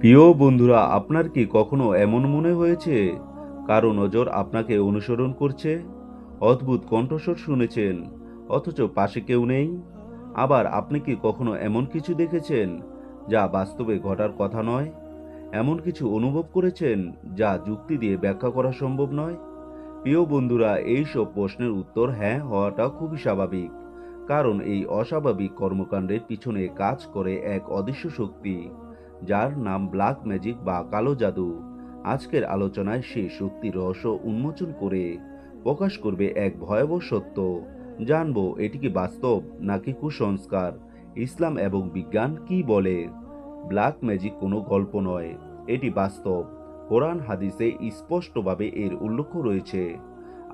প্রিয় বন্ধুরা, আপনার কি কখনো এমন মনে হয়েছে? কারও নজর আপনাকে অনুসরণ করছে? অদ্ভুত কণ্ঠস্বর শুনেছেন, অথচ পাশে কেউ নেই? আবার আপনি কি কখনো এমন কিছু দেখেছেন, যা বাস্তবে ঘটার কথা নয়? এমন কিছু অনুভব করেছেন, যা যুক্তি দিয়ে ব্যাখ্যা করা সম্ভব নয়? প্রিয় বন্ধুরা এই সব প্রশ্নের উত্তর হ্যাঁ হওয়াটা খুবই স্বাভাবিক, কারণ এই অস্বাভাবিক কর্মকাণ্ডের পিছনে কাজ করে এক অদৃশ্য শক্তি। যার নাম ব্ল্যাক ম্যাজিক বা কালো জাদু। আজকের আলোচনায় সেই শক্তির রহস্য উন্মোচন করে প্রকাশ করবে এক ভয়াবহ সত্য। জানব, এটি কি বাস্তব নাকি কুসংস্কার? ইসলাম এবং বিজ্ঞান কি বলে? ব্ল্যাক ম্যাজিক কোনো গল্প নয়, এটি বাস্তব। কোরআন হাদিসে স্পষ্টভাবে এর উল্লেখ রয়েছে।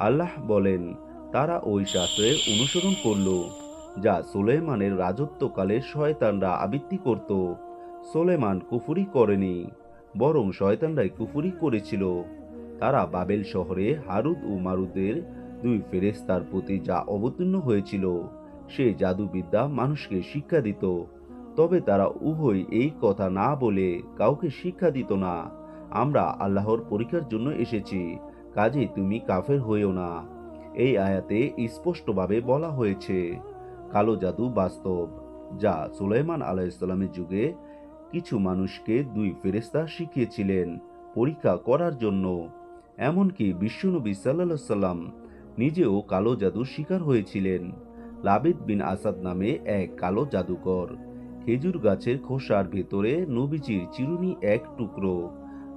আল্লাহ বলেন, তারা ওই শাস্ত্রের অনুসরণ করল, যা সুলেমানের রাজত্বকালে শয়তানরা আবৃত্তি করত। সোলেমান কুফুরি করেনি, বরং শয়তানরাই কুফুরি করেছিল। তারা বাবেল শহরে হারুদ ও মারুদের দুই ফেরেস্তার প্রতি যা অবতীর্ণ হয়েছিল, সে জাদুবিদ্যা মানুষকে শিক্ষা দিত। তবে তারা উভয় এই কথা না বলে কাউকে শিক্ষা দিত না। আমরা আল্লাহর পরীক্ষার জন্য এসেছি, কাজে তুমি কাফের হইও না। এই আয়াতে স্পষ্টভাবে বলা হয়েছে, কালো জাদু বাস্তব, যা সুলাইমান আলাইসাল্লামের যুগে কিছু মানুষকে দুই ফেরেস্তা শিখিয়েছিলেন পরীক্ষা করার জন্য। এমনকি বিশ্বনবী সাল্লাহ সাল্লাম নিজেও কালো জাদুর শিকার হয়েছিলেন। লাবিদ বিন আসাদ নামে এক কালো জাদুকর। খেজুর গাছের খোসার ভেতরে নবীজির চিরুনি এক টুকরো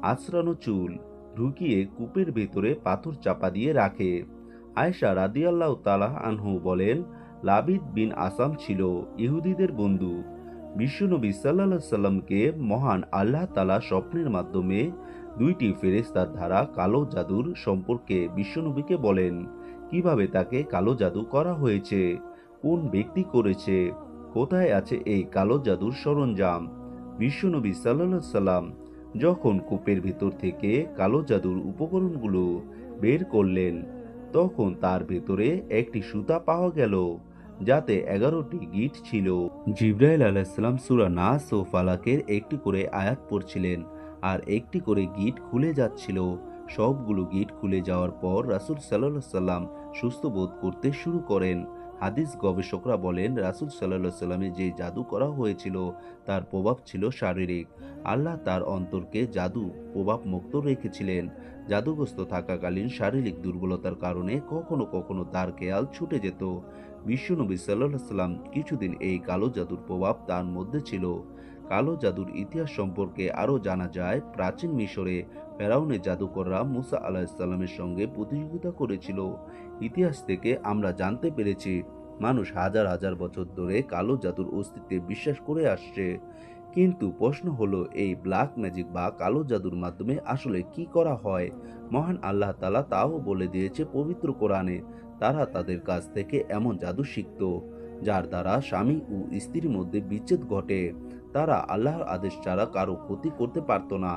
আশ্রানো চুল ঢুকিয়ে কূপের ভেতরে পাথর চাপা দিয়ে রাখে। আয়সা রাদিয়াল্লাহ তালাহ আনহু বলেন, লাবিদ বিন আসাম ছিল ইহুদিদের বন্ধু। বিশ্বনবী সাল্লাহ সাল্লামকে মহান আল্লাহ তালা স্বপ্নের মাধ্যমে দুইটি ফেরেস্তার ধারা কালো জাদুর সম্পর্কে বিশ্বনবীকে বলেন, কীভাবে তাকে কালো জাদু করা হয়েছে? কোন ব্যক্তি করেছে? কোথায় আছে এই কালো জাদুর সরঞ্জাম? বিশ্বনবী সাল্লাহ সাল্লাম যখন কূপের ভিতর থেকে কালো জাদুর উপকরণগুলো বের করলেন, তখন তার ভেতরে একটি সুতা পাওয়া গেল। যাতে এগারোটি গিট ছিল। জিব্রাইল আলাইসালাম সুরা নাস ও ফালাকের একটি করে আয়াত পড়ছিলেন আর একটি করে গিট খুলে যাচ্ছিল। সবগুলো গিট খুলে যাওয়ার পর রাসুল সাল্লাহ সাল্লাম সুস্থ বোধ করতে শুরু করেন। হাদিস গবেষকরা বলেন, রাসুল সাল্লাহ সাল্লামে যে জাদু করা হয়েছিল, তার প্রভাব ছিল শারীরিক। আল্লাহ তার অন্তরকে জাদু প্রভাব মুক্ত রেখেছিলেন। জাদুগ্রস্ত থাকাকালীন শারীরিক দুর্বলতার কারণে কখনো কখনো তার খেয়াল ছুটে যেত। বিশ্বনবী সাল্লাহ সাল্লাম কিছুদিন এই কালো জাদুর প্রভাব তার মধ্যে ছিল। কালো জাদুর ইতিহাস সম্পর্কে আরও জানা যায়, প্রাচীন মিশরে ফেরাউনের জাদুকররা মুসা আলাহিসাল্লামের সঙ্গে প্রতিযোগিতা করেছিল। ইতিহাস থেকে আমরা জানতে পেরেছি, মানুষ হাজার হাজার বছর ধরে কালো জাদুর অস্তিত্বে বিশ্বাস করে আসছে। কিন্তু প্রশ্ন হলো, এই ব্ল্যাক ম্যাজিক বা কালো জাদুর মাধ্যমে আসলে কি করা হয়? মহান আল্লাহ তালা তাও বলে দিয়েছে পবিত্র কোরআনে, তারা তাদের কাছ থেকে এমন জাদু শিখত, যার দ্বারা স্বামী ও স্ত্রীর মধ্যে বিচ্ছেদ ঘটে। তারা আল্লাহর আদেশ ছাড়া কারও ক্ষতি করতে পারত না।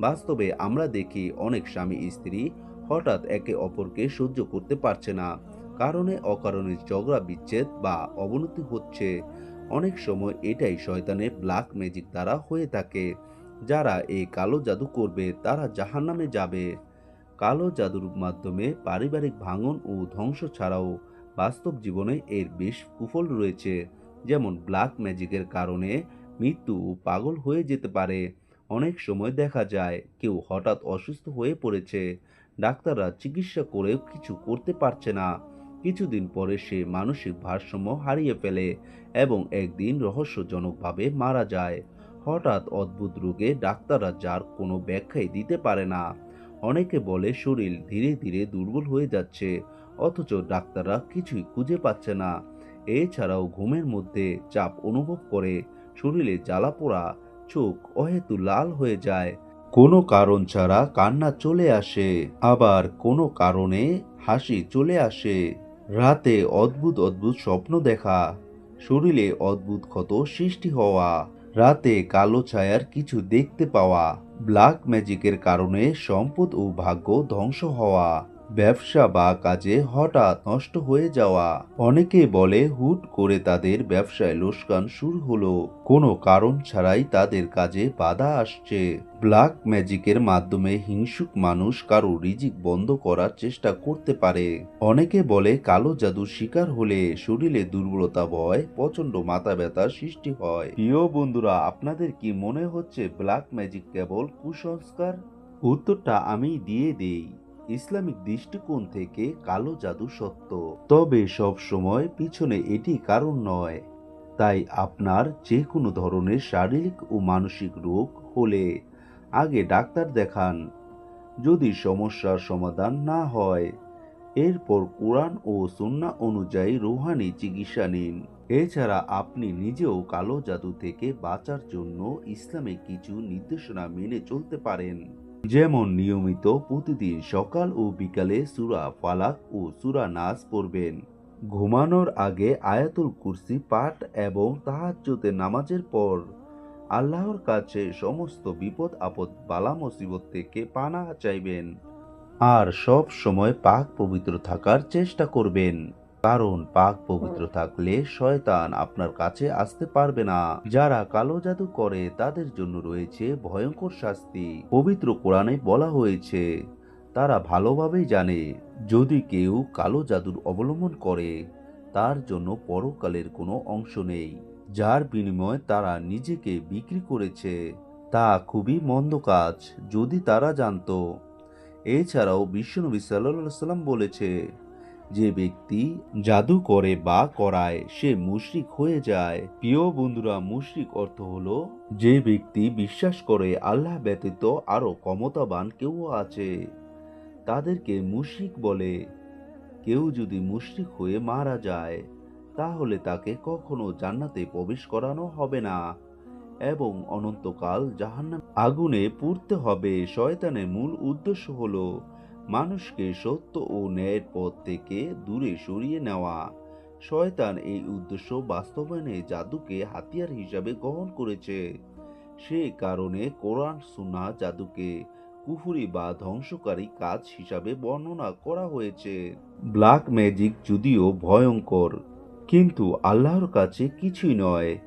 বাস্তবে আমরা দেখি অনেক স্বামী স্ত্রী হঠাৎ একে অপরকে সহ্য করতে পারছে না। কারণে অকারণে ঝগড়া, বিচ্ছেদ বা অবনতি হচ্ছে। অনেক সময় এটাই শয়তানের ব্ল্যাক ম্যাজিক দ্বারা হয়ে থাকে। যারা এই কালো জাদু করবে, তারা জাহান্নামে যাবে। কালো জাদুর মাধ্যমে পারিবারিক ভাঙন ও ধ্বংস ছাড়াও বাস্তব জীবনে এর বেশ কুফল রয়েছে। যেমন ব্ল্যাক ম্যাজিকের কারণে মৃত্যু পাগল হয়ে যেতে পারে। অনেক সময় দেখা যায় কেউ হঠাৎ অসুস্থ হয়ে পড়েছে। ডাক্তাররা চিকিৎসা করেও কিছু করতে পারছে না। কিছুদিন পরে সে মানসিক ভারসাম্য হারিয়ে ফেলে এবং একদিন রহস্যজনকভাবে মারা যায়। হঠাৎ অদ্ভুত রোগে ডাক্তাররা যার কোনো ব্যাখ্যাই দিতে পারে না। অনেকে বলে শরীর ধীরে ধীরে দুর্বল হয়ে যাচ্ছে, অথচ ডাক্তাররা কিছুই খুঁজে পাচ্ছে না। এছাড়াও ঘুমের মধ্যে চাপ অনুভব করে। শরীরে জ্বালা পোড়া, চোখ অহেতু লাল হয়ে যায়। কোনো কারণ ছাড়া কান্না চলে আসে, আবার কোনো কারণে হাসি চলে আসে। রাতে অদ্ভুত অদ্ভুত স্বপ্ন দেখা, শরীরে অদ্ভুত ক্ষত সৃষ্টি হওয়া, রাতে কালো ছায়ার কিছু দেখতে পাওয়া ব্ল্যাক ম্যাজিকের কারণে সম্পদ ও ভাগ্য ধ্বংস হওয়া। ব্যবসা বা কাজে হঠাৎ নষ্ট হয়ে যাওয়া। অনেকে বলে, হুট করে তাদের ব্যবসায় লোসকান শুরু হলো। কোনো কারণ ছাড়াই তাদের কাজে বাধা আসছে। ব্ল্যাক ম্যাজিকের মাধ্যমে হিংসুক মানুষ কারও রিজিক বন্ধ করার চেষ্টা করতে পারে। অনেকে বলে, কালো জাদুর শিকার হলে শরীরে দুর্বলতা ভয় প্রচণ্ড মাথা ব্যথা সৃষ্টি হয়। প্রিয় বন্ধুরা, আপনাদের কি মনে হচ্ছে ব্ল্যাক ম্যাজিক কেবল কুসংস্কার? উত্তরটা আমি দিয়ে দেই। ইসলামিক দৃষ্টিকোণ থেকে কালো জাদু সত্য। তবে সব সময় পিছনে এটি কারণ নয়। তাই আপনার যে কোনো ধরনের শারীরিক ও মানসিক রোগ হলে আগে ডাক্তার দেখান। যদি সমস্যার সমাধান না হয়, এরপর কোরআন ও সুন্না অনুযায়ী রুহানি চিকিৎসা নিন। এছাড়া আপনি নিজেও কালো জাদু থেকে বাঁচার জন্য ইসলামে কিছু নির্দেশনা মেনে চলতে পারেন। যেমন নিয়মিত প্রতিদিন সকাল ও বিকালে সুরা ফালাক ও সুরা নাচ পড়বেন। ঘুমানোর আগে আয়াতুল কুরসি পাঠ এবং তাহাজ্জুদের নামাজের পর আল্লাহর কাছে সমস্ত বিপদ আপদ বালা মুসিবত থেকে পানা চাইবেন। আর সব সময় পাক পবিত্র থাকার চেষ্টা করবেন। কারণ পাক পবিত্র থাকলে শয়তান আপনার কাছে আসতে পারবে না। যারা কালো জাদু করে, তাদের জন্য রয়েছে ভয়ঙ্কর শাস্তি। পবিত্র কোরআনে বলা হয়েছে, তারা ভালোভাবেই জানে, যদি কেউ কালো জাদুর অবলম্বন করে, তার জন্য পরকালের কোনো অংশ নেই। যার বিনিময়ে তারা নিজেকে বিক্রি করেছে, তা খুবই মন্দ কাজ, যদি তারা জানতো। এছাড়াও বিশ্বনবী সাল্লাহ সাল্লাম বলেছে যে ব্যক্তি জাদু করে বা করায়, সে মুশরিক হয়ে যায়। প্রিয় বন্ধুরা, মুশরিক অর্থ হলো যে ব্যক্তি বিশ্বাস করে আল্লাহ ব্যতীত আরও ক্ষমতাবান কেউ আছে। তাদেরকে মুশরিক বলে। কেউ যদি মুশরিক হয়ে মারা যায়, তাহলে তাকে কখনো জান্নাতে প্রবেশ করানো হবে না এবং অনন্তকাল জাহান্নাম আগুনে পুড়তে হবে। শয়তানের মূল উদ্দেশ্য হলো মানুষকে সত্য ও ন্যায়ের পথ থেকে দূরে সরিয়ে নেওয়া। শয়তান এই উদ্দেশ্য বাস্তবায়নে জাদুকে হাতিয়ার হিসাবে গ্রহণ করেছে। সে কারণে কোরআন সুন্না জাদুকে কুফুরি বা ধ্বংসকারী কাজ হিসাবে বর্ণনা করা হয়েছে। ব্ল্যাক ম্যাজিক যদিও ভয়ঙ্কর, কিন্তু আল্লাহর কাছে কিছুই নয়।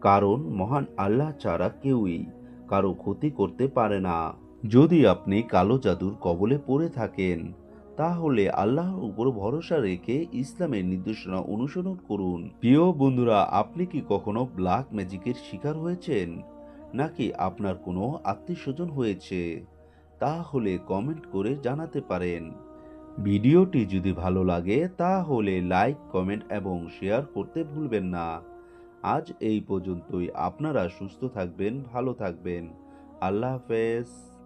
কারণ মহান আল্লাহ ছাড়া কেউই কারও ক্ষতি করতে পারে না। যদি আপনি কালো জাদুর কবলে পড়ে থাকেন, তাহলে আল্লাহর উপর ভরসা রেখে ইসলামের নির্দেশনা অনুসরণ করুন। প্রিয় বন্ধুরা, আপনি কি কখনো ব্ল্যাক ম্যাজিকের শিকার হয়েছেন? নাকি আপনার কোনো আত্মীয় স্বজন হয়েছে? তাহলে কমেন্ট করে জানাতে পারেন। ভিডিওটি যদি ভালো লাগে, তাহলে লাইক কমেন্ট এবং শেয়ার করতে ভুলবেন না। আজ এই পর্যন্তই। আপনারা সুস্থ থাকবেন, ভালো থাকবেন। আল্লাহ হাফেজ।